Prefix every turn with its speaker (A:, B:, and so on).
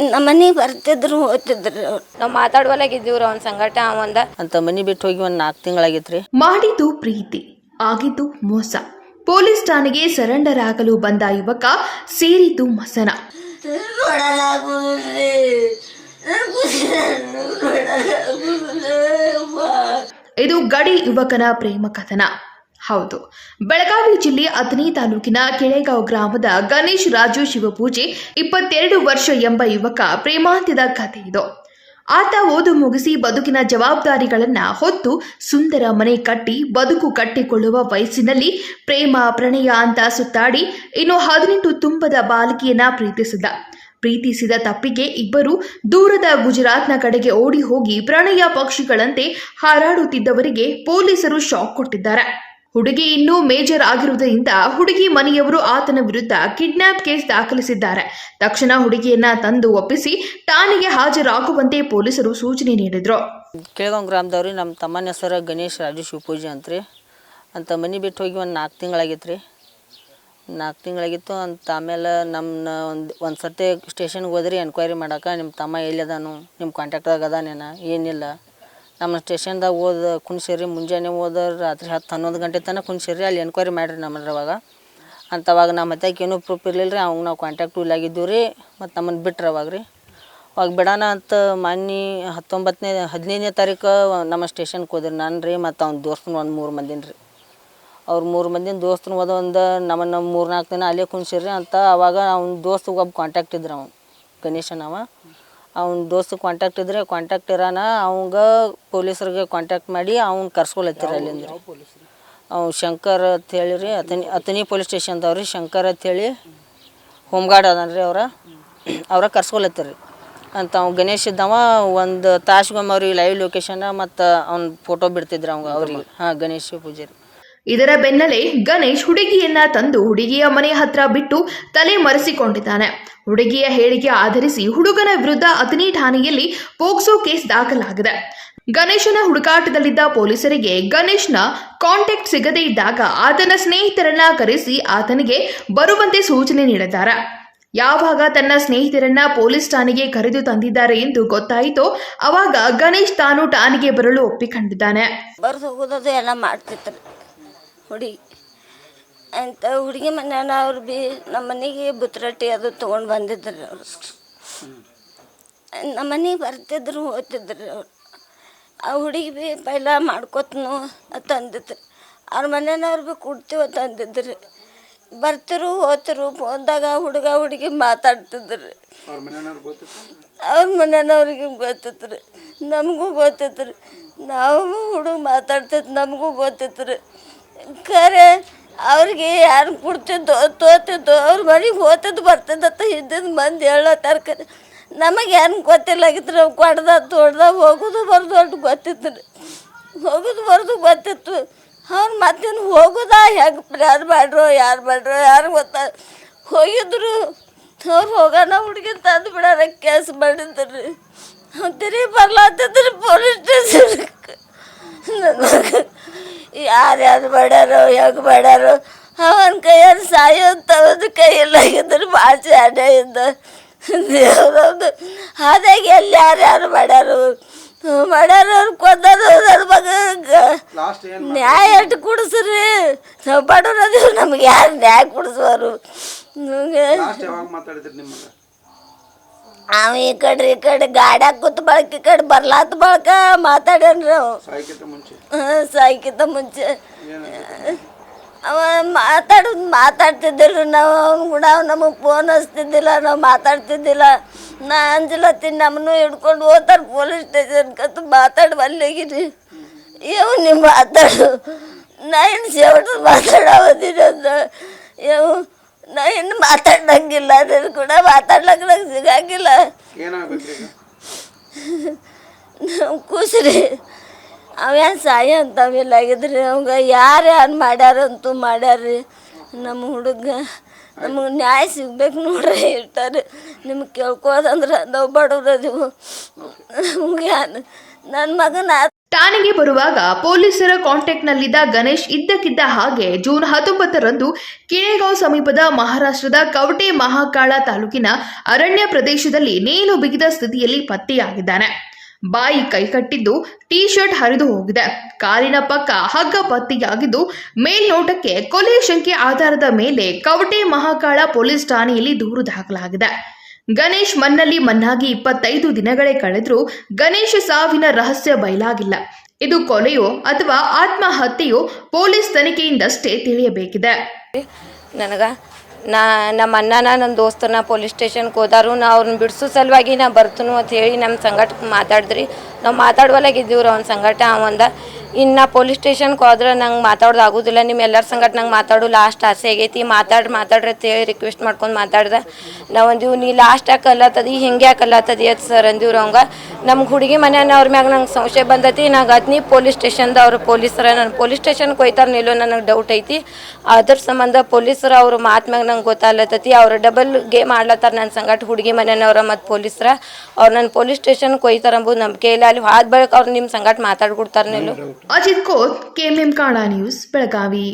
A: ನಮ್ಮ ಮನೆಗೆ ಬರ್ತಿದ್ರು ಹೋಗ್ತಿದ್ರು
B: ನಾವು ಮಾತಾಡುವಲಾಗಿದ್ದೀವ್ರ ಅವ್ನ ಸಂಘಟ ಅವಂದ.
C: ಅಂತ ಮನೆ ಬಿಟ್ಟು ಹೋಗಿ ಒಂದ್ ನಾಲ್ಕು ತಿಂಗಳಾಗಿತ್ರಿ.
D: ಮಾಡಿದ್ದು ಪ್ರೀತಿ ಆಗಿದ್ದು ಮೋಸ. ಪೊಲೀಸ್ ಠಾಣೆಗೆ ಸರೆಂಡರ್ ಆಗಲು ಬಂದ ಯುವಕ ಸೇರಿದ್ದು ಮಸನ. ಇದು ಗಡಿ ಯುವಕನ ಪ್ರೇಮ ಕಥನ. ಹೌದು. ಬೆಳಗಾವಿ ಜಿಲ್ಲೆ ಅಥಣಿ ತಾಲೂಕಿನ ಕೆಳೆಗಾವ್ ಗ್ರಾಮದ ಗಣೇಶ್ ರಾಜು ಶಿವಪೂಜೆ ಇಪ್ಪತ್ತೆರಡು ವರ್ಷ ಎಂಬ ಯುವಕ ಪ್ರೇಮಾಂತ್ಯದ ಕಥೆ ಇದು. ಆತ ಓದು ಮುಗಿಸಿ ಬದುಕಿನ ಜವಾಬ್ದಾರಿಗಳನ್ನ ಹೊತ್ತು ಸುಂದರ ಮನೆ ಕಟ್ಟಿ ಬದುಕು ಕಟ್ಟಿಕೊಳ್ಳುವ ವಯಸ್ಸಿನಲ್ಲಿ ಪ್ರೇಮ, ಪ್ರಣಯ ಅಂತ ಸುತ್ತಾಡಿ ಇನ್ನು ಹದಿನೆಂಟು ತುಂಬದ ಬಾಲಕಿಯನ್ನ ಪ್ರೀತಿಸಿದ. ಪ್ರೀತಿಸಿದ ತಪ್ಪಿಗೆ ಇಬ್ಬರು ದೂರದ ಗುಜರಾತ್ನ ಕಡೆಗೆ ಓಡಿ ಹೋಗಿ ಪ್ರಣಯ ಪಕ್ಷಿಗಳಂತೆ ಹಾರಾಡುತ್ತಿದ್ದವರಿಗೆ ಪೊಲೀಸರು ಶಾಕ್ ಕೊಟ್ಟಿದ್ದಾರೆ. ಹುಡುಗಿ ಇನ್ನೂ ಮೇಜರ್ ಆಗಿರುವುದರಿಂದ ಹುಡುಗಿ ಮನೆಯವರು ಆತನ ವಿರುದ್ಧ ಕಿಡ್ನಾಪ್ ಕೇಸ್ ದಾಖಲಿಸಿದ್ದಾರೆ. ತಕ್ಷಣ ಹುಡುಗಿಯನ್ನ ತಂದು ಒಪ್ಪಿಸಿ ಠಾಣೆಗೆ ಹಾಜರಾಗುವಂತೆ ಪೊಲೀಸರು ಸೂಚನೆ ನೀಡಿದ್ರು.
C: ಕೇಳಗಾಂವ್ ಗ್ರಾಮದವ್ರಿ ನಮ್ಮ ತಮ್ಮನ ಹೆಸರು ಗಣೇಶ್ ರಾಜು ಶಿವಪೂಜೆ ಅಂತ್ರಿ ಅಂತ ಮನೆ ಬಿಟ್ಟು ಹೋಗಿ ಒಂದು ನಾಲ್ಕು ತಿಂಗಳಾಗಿತ್ತು ರೀ. ನಾಲ್ಕು ತಿಂಗಳಾಗಿತ್ತು ಅಂತ ಆಮೇಲೆ ನಮ್ಮನ್ನ ಒಂದು ಒಂದು ಸರ್ತಿ ಸ್ಟೇಷನ್ಗೆ ಹೋದ್ರಿ ಎನ್ಕ್ವೈರಿ ಮಾಡಕ್ಕೆ ನಿಮ್ಮ ತಮ್ಮ ಎಲ್ಲಿದಾನು ನಿಮ್ಮ ಕಾಂಟ್ಯಾಕ್ಟ್ದಾಗ ಅದಾನೇನ, ಏನಿಲ್ಲ. ನಮ್ಮ ಸ್ಟೇಷನ್ದಾಗ ಹೋದ ಕುಣ್ಸಿರಿ ಮುಂಜಾನೆ ಓದ, ರಾತ್ರಿ ಹತ್ತು, ಹನ್ನೊಂದು ಗಂಟೆ ತನಕ ಕುಣ್ಸಿರಿ ಅಲ್ಲಿ ಎನ್ಕ್ವೈರಿ ಮಾಡಿರಿ ನಮ್ಮಲ್ಲಿ ಅವಾಗ. ಅಂತವಾಗ ನಮ್ಮ ಮತ್ತಾಗ ಏನೂ ಪ್ರೂಫ್ ಇರಲಿಲ್ಲ ರೀ ಅವ್ನ ನಾವು ಕಾಂಟ್ಯಾಕ್ಟು ಇಲ್ಲಾಗಿದ್ದೀವಿ ರೀ, ಮತ್ತು ನಮ್ಮನ್ನು ಬಿಟ್ರೆ ಅವಾಗ ರೀ. ಅವಾಗ ಬಿಡೋಣ ಅಂತ ಮೊನ್ನೆ ಹತ್ತೊಂಬತ್ತನೇ ಹದಿನೈದನೇ ತಾರೀಕು ನಮ್ಮ ಸ್ಟೇಷನ್ಗೆ ಹೋದ್ರಿ ನಾನು ರೀ, ಮತ್ತು ಅವ್ನ ದೋಸ್ತನ ಒಂದು ಮೂರು ಮಂದಿನ ರೀ. ಅವ್ರು ಮೂರು ಮಂದಿನ ದೋಸ್ತನ ಹೋದ ಒಂದು ನಮ್ಮನ್ನು ಮೂರು ನಾಲ್ಕು ದಿನ ಅಲ್ಲೇ ಕುಣ್ಸಿರ್ರಿ ಅಂತ ಅವಾಗ ಅವ್ನ ದೋಸ್ತಿಗೆ ಒಬ್ಬ ಕಾಂಟ್ಯಾಕ್ಟ್ ಇದ್ರು ಅವನು ಗಣೇಶನವ ಅವ್ನ ದೋಸ್ತ ಕಾಂಟ್ಯಾಕ್ಟ್ ಇದ್ರೆ ಕಾಂಟ್ಯಾಕ್ಟ್ ಇರಾನ ಅವಂಗ ಪೊಲೀಸರಿಗೆ ಕಾಂಟ್ಯಾಕ್ಟ್ ಮಾಡಿ ಅವ್ನ ಕರ್ಸ್ಕೊಳತ್ತಿರ ಅಲ್ಲಿಂದ ಅವ್ನು ಶಂಕರ್ ಅಂತ ಹೇಳಿ ರೀ ಅತನಿ ಅತನಿ ಪೊಲೀಸ್ ಸ್ಟೇಷನ್ದವ್ರಿ ಶಂಕರ್ ಅಂತೇಳಿ ಹೋಮ್ ಗಾರ್ಡ್ ಅದಾನ ರೀ ಅವ್ರ ಅವ್ರ ರೀ ಅಂತ ಅವ್ನು ಗಣೇಶ್ ಇದ್ದವ ಒಂದು ತಾಸ್ಗೊಮ್ಮೆ ಅವ್ರಿಗೆ ಲೈವ್ ಲೊಕೇಶನ್ ಮತ್ತು ಅವ್ನ ಫೋಟೋ ಬಿಡ್ತಿದ್ರು ಅವಂಗ ಅವ್ರಿಗೆ. ಹಾಂ ಗಣೇಶ್ ಪೂಜಾರಿ.
D: ಇದರ ಬೆನ್ನಲ್ಲೇ ಗಣೇಶ್ ಹುಡುಗಿಯನ್ನ ತಂದು ಹುಡುಗಿಯ ಮನೆ ಹತ್ರ ಬಿಟ್ಟು ತಲೆ ಮರೆಸಿಕೊಂಡಿದ್ದಾನೆ. ಹುಡುಗಿಯ ಹೇಳಿಕೆ ಆಧರಿಸಿ ಹುಡುಗನ ವಿರುದ್ಧ ಅತನಿ ಠಾಣೆಯಲ್ಲಿ ಪೋಕ್ಸೋ ಕೇಸ್ ದಾಖಲಾಗಿದೆ. ಗಣೇಶನ ಹುಡುಕಾಟದಲ್ಲಿದ್ದ ಪೊಲೀಸರಿಗೆ ಗಣೇಶ್ನ ಕಾಂಟ್ಯಾಕ್ಟ್ ಸಿಗದೇ ಇದ್ದಾಗ ಆತನ ಸ್ನೇಹಿತರನ್ನ ಕರೆಸಿ ಆತನಿಗೆ ಬರುವಂತೆ ಸೂಚನೆ ನೀಡಿದ್ದಾರೆ. ಯಾವಾಗ ತನ್ನ ಸ್ನೇಹಿತರನ್ನ ಪೊಲೀಸ್ ಠಾಣೆಗೆ ಕರೆದು ತಂದಿದ್ದಾರೆ ಎಂದು ಗೊತ್ತಾಯಿತೋ ಅವಾಗ ಗಣೇಶ್ ತಾನು ಠಾಣೆಗೆ ಬರಲು ಒಪ್ಪಿಕೊಂಡಿದ್ದಾನೆ.
A: ಎಲ್ಲ ಅಂತ ಹುಡುಗಿ ಮನ್ಯಾನ ಅವ್ರು ಬಿ ನಮ್ಮ ಮನೆಗೆ ಬುತ್ರಟ್ಟಿ ಅದು ತೊಗೊಂಡು ಬಂದಿದ್ರು ಅವರು. ನಮ್ಮ ಮನೆಗೆ ಬರ್ತಿದ್ರು ಓದ್ತಿದ್ರು ಅವರು. ಆ ಹುಡುಗಿ ಬಿ ಪೈಲ ಮಾಡ್ಕೊತನು ತಂದಿದ್ರು ಅವ್ರ ಮನೆಯವ್ರು ಬಿ ಕೊಡ್ತೀವ ತಂದಿದ್ರು ಬರ್ತಿರು ಓದ್ತಿರು ಫೋನ್ದಾಗ ಹುಡುಗ ಹುಡುಗಿ ಮಾತಾಡ್ತಿದ್ರು. ಅವ್ರ ಮನೆಯವ್ರಿಗೆ ಗೊತ್ತಿತ್ತು? ನಮಗೂ ಗೊತ್ತಿತ್ತು ನಾವು ಹುಡುಗ ಮಾತಾಡ್ತಿದ್ ನಮಗೂ ಗೊತ್ತಿತ್ತು ಖರೆ ಅವ್ರಿಗೆ ಯಾರು ಕೊಡ್ತಿದ್ದೋ ತೋತಿದ್ದೋ ಅವ್ರ ಮನೆಗೆ ಹೋತದ್ದು ಬರ್ತದಂತ ಹಿಂದಿನ ಮಂದಿ ಹೇಳತ್ತಾರ ಖರೆ ನಮಗೆ ಏನು ಗೊತ್ತಿಲ್ಲಾಗಿತ್ತು ನಾವು ಕೊಡ್ದ ತೊಡ್ದ ಹೋಗೋದು ಬರ್ದು ಅಷ್ಟು ಗೊತ್ತಿತ್ತು ರೀ ಹೋಗೋದು ಬರ್ದು ಗೊತ್ತಿತ್ತು. ಅವ್ರು ಮತ್ತೇನು ಹೋಗೋದ ಹೆಂಗೆ ಯಾರು ಮಾಡ್ರೋ ಯಾರು ಮಾಡ್ರೋ, ಯಾರು ಗೊತ್ತ? ಹೋಗಿದ್ರು. ಅವ್ರು ಹೋಗೋಣ ಹುಡುಗಿ ತಂದು ಬಿಡಾರ ಕೇಸ್ ಮಾಡಿದ್ರು. ತಿರುಗಿ ಬರ್ಲಾತಿದ್ರು ಪೊಲೀಸ್ ಸ್ಟೇಷನ್ಗೆ. ಯಾರ್ಯಾರು ಮಾಡ್ಯಾರೋ ಹೆಂಗೆ ಮಾಡ್ಯಾರೋ ಅವನ ಕೈಯಲ್ಲಿ ಇದ್ರೆ ಭಾಷೆ ಅಡ್ಡ ಇದ್ದ ದೇವ್ರವ್ದು ಹಾಗಾಗಿ ಎಲ್ಲಿ ಯಾರ್ಯಾರು ಮಾಡ್ಯಾರು ಮಾಡ್ಯಾರ ಅವ್ರು ಕೊಂದರು ನನ್ನ ಮಗ. ನ್ಯಾಯ ಎಷ್ಟು ಕೊಡಿಸ್ರಿ? ನಾವು ಬಡವ್ರದೀವಿ ನಮ್ಗೆ ಯಾರು ನ್ಯಾಯ ಕೊಡಿಸುವರು ನಮಗೆ
E: ಯಾವಾಗ ಮಾತಾಡಿದ್ರಿ ನಿಮಗೆ
A: ಅವ ಈ ಕಡೆ ಈ ಕಡೆ ಗಾಡ್ಯಾಗ ಕೂತ್ ಬಳಕ ಈ ಕಡೆ ಬರ್ಲಾತ್ ಬಳಕ ಮಾತಾಡ್ಯಾನ್ರಿ ಅವ.
E: ಸಾಯ್ಕಿತ ಮುಂಚೆ.
A: ಅವ ಮಾತಾಡೋದು ಮಾತಾಡ್ತಿದ್ದಿಲ್ಲ ನಾವು ಅವ್ನು ಕೂಡ ನಮಗೆ ಫೋನ್ ಹಚ್ತಿದ್ದಿಲ್ಲ ನಾವು ಮಾತಾಡ್ತಿದ್ದಿಲ್ಲ. ನಾ ಅಂಜಲತ್ತೀನಿ ನಮ್ಮನ್ನು ಹಿಡ್ಕೊಂಡು ಹೋಗ್ತಾರೆ ಪೊಲೀಸ್ ಸ್ಟೇಷನ್ಕಂತ ಮಾತಾಡಿ ಬಲ್ಲಿಗಿರಿ ಇವು ನಿಮ್ಮ ಮಾತಾಡು. ನಾ ಏನು ಸೇವಟ್ಟು ಮಾತಾಡೋದಿನ ಅಂತ. ಇವು ನಾ ಇನ್ನು ಮಾತಾಡಂಗಿಲ್ಲ ಅದ್ರ ಕೂಡ ಮಾತಾಡ್ಲಕ್ಕೆ ನಂಗೆ ಸಿಗಂಗಿಲ್ಲ. ನಾವು ಖುಷಿ ಅವೇನು ಸಾಯ ಅಂತವೆಲ್ಲ ಆಗಿದ್ರಿ ನಮ್ಗೆ ಯಾರು ಯಾರು ಮಾಡ್ಯಾರಂತೂ ಮಾಡ್ಯಾರ್ರಿ. ನಮ್ಮ ಹುಡುಗ ನಮಗೆ ನ್ಯಾಯ ಸಿಗ್ಬೇಕು ನೋಡ್ರಿ ಇರ್ತಾರೆ ನಿಮ್ಗೆ ಕೇಳ್ಕೋದಂದ್ರೆ ನಾವು ಬಡವ್ರದೀವು ನಮ್ಗೆ ನನ್ನ ಮಗನ
D: ಠಾಣೆಗೆ ಬರುವಾಗ ಪೊಲೀಸರ ಕಾಂಟ್ಯಾಕ್ಟ್ನಲ್ಲಿದ್ದ ಗಣೇಶ್ ಇದ್ದಕ್ಕಿದ್ದ ಹಾಗೆ ಜೂನ್ ಹತ್ತೊಂಬತ್ತರಂದು ಕಿಣೆಗಾಂವ್ ಸಮೀಪದ ಮಹಾರಾಷ್ಟ್ರದ ಕವಟೆ ಮಹಾಕಾಳ ತಾಲೂಕಿನ ಅರಣ್ಯ ಪ್ರದೇಶದಲ್ಲಿ ನೇಣು ಬಿಗಿದ ಸ್ಥಿತಿಯಲ್ಲಿ ಪತ್ತೆಯಾಗಿದ್ದಾನೆ. ಬಾಯಿ ಕೈ ಕಟ್ಟಿದ್ದು ಟೀ ಶರ್ಟ್ ಹರಿದು ಹೋಗಿದೆ. ಕಾಲಿನ ಪಕ್ಕ ಹಗ್ಗ ಪತ್ತೆಯಾಗಿದ್ದು ಮೇಲ್ನೋಟಕ್ಕೆ ಕೊಲೆ ಶಂಕೆ ಆಧಾರದ ಮೇಲೆ ಕವಟೆ ಮಹಾಕಾಳ ಪೊಲೀಸ್ ಠಾಣೆಯಲ್ಲಿ ದೂರು ದಾಖಲಾಗಿದೆ. ಗಣೇಶ್ ಮಣ್ಣಲ್ಲಿ ಮಣ್ಣಾಗಿ ಇಪ್ಪತ್ತೈದು ದಿನಗಳೇ ಕಳೆದರೂ ಗಣೇಶ್ ಸಾವಿನ ರಹಸ್ಯ ಬಯಲಾಗಿಲ್ಲ. ಇದು ಕೊಲೆಯೋ ಅಥವಾ ಆತ್ಮಹತ್ಯೆಯೋ ಪೊಲೀಸ್ ತನಿಖೆಯಿಂದಷ್ಟೇ ತಿಳಿಯಬೇಕಿದೆ.
B: ನನಗೆ ನಾ, ನಮ್ಮ ಅಣ್ಣನ ನನ್ನ ದೋಸ್ತನ ಪೊಲೀಸ್ ಸ್ಟೇಷನ್ಗೆ ಹೋದಾರು, ನಾ ಅವ್ರನ್ನ ಬಿಡಿಸೋ ಸಲುವಾಗಿ ನಾ ಬರ್ತನು ಅಂತ ಹೇಳಿ ನಮ್ಮ ಸಂಘಟಕ್ಕೆ ಮಾತಾಡಿದ್ರಿ. ನಾವು ಮಾತಾಡುವಲ್ಲಾಗಿದ್ದೀವ್ರಿ ಅವ್ನ ಸಂಘಟ ಅವಂದ ಇನ್ನು ಪೊಲೀಸ್ ಸ್ಟೇಷನ್ಗೆ ಹೋದ್ರೆ ನಂಗೆ ಮಾತಾಡೋದು ಆಗೋದಿಲ್ಲ. ನಿಮ್ಮ ಎಲ್ಲರ ಸಂಗಟ ನಂಗೆ ಮಾತಾಡು. ಲಾಸ್ಟ್ ಆಸೆ ಆಗೈತಿ. ಮಾತಾಡಿ, ಮಾತಾಡ್ರಿ ಅಂತ ಹೇಳಿ ರಿಕ್ವೆಸ್ಟ್ ಮಾಡ್ಕೊಂಡು ಮಾತಾಡ್ದೆ. ನಾವು ಅಂದಿವು, ನೀ ಲಾಸ್ಟ್ ಯಾಕೆ ಅಲ್ಲತ್ತದಿ ಹಿಂಗೆ ಯಾಕೆ ಅಲ್ಲತ್ತದಿ ಅದು ಸರ್ ಅಂದಿವ್ರು ಅವಂಗ. ನಮ್ಗೆ ಹುಡುಗಿ ಮನೆಯವ್ರ ಮ್ಯಾಗ ನಂಗೆ ಸಂಶಯ ಬಂದೈತಿ. ನಂಗೆ ಅದ್ನಿ ಪೊಲೀಸ್ ಸ್ಟೇಷನ್ದವ್ರು ಪೊಲೀಸರ. ನಾನು ಪೊಲೀಸ್ ಸ್ಟೇಷನ್ಗೆ ಹೋಯ್ತಾರ ನಿಲ್ಲೋ ನನಗೆ ಡೌಟ್ ಐತಿ. ಅದ್ರ ಸಂಬಂಧ ಪೊಲೀಸರು ಅವ್ರ ಮಾತು ಮ್ಯಾಗ ನಂಗೆ ಗೊತ್ತಾಗ್ಲತ್ತತಿ ಅವ್ರು ಡಬಲ್ ಗೇಮ್ ಆಡ್ಲತ್ತಾರ ನನ್ನ ಸಂಗಟ ಹುಡುಗಿ ಮನೆಯವ್ರ ಮತ್ತು ಪೊಲೀಸರ. ಅವ್ರು ನನ್ನ ಪೊಲೀಸ್ ಸ್ಟೇಷನ್ಗೆ ಹೋಯ್ತಾರ ಅಂಬುದು ನಂಬಿಕೆ ಇಲ್ಲ. ಅಲ್ಲಿ ಹಾದ್ ಬಳಿಕ ಅವ್ರು ನಿಮ್ಮ ಸಂಗಟ ಮಾತಾಡ್ಕೊಡ್ತಾರ ನಿಲ್ಲು.
D: ಅಜಿತ್ ಕೋತ್ ಕೆಎಂಎಂ ಕಾಣಾ ನ್ಯೂಸ್ ಬೆಳಗಾವಿ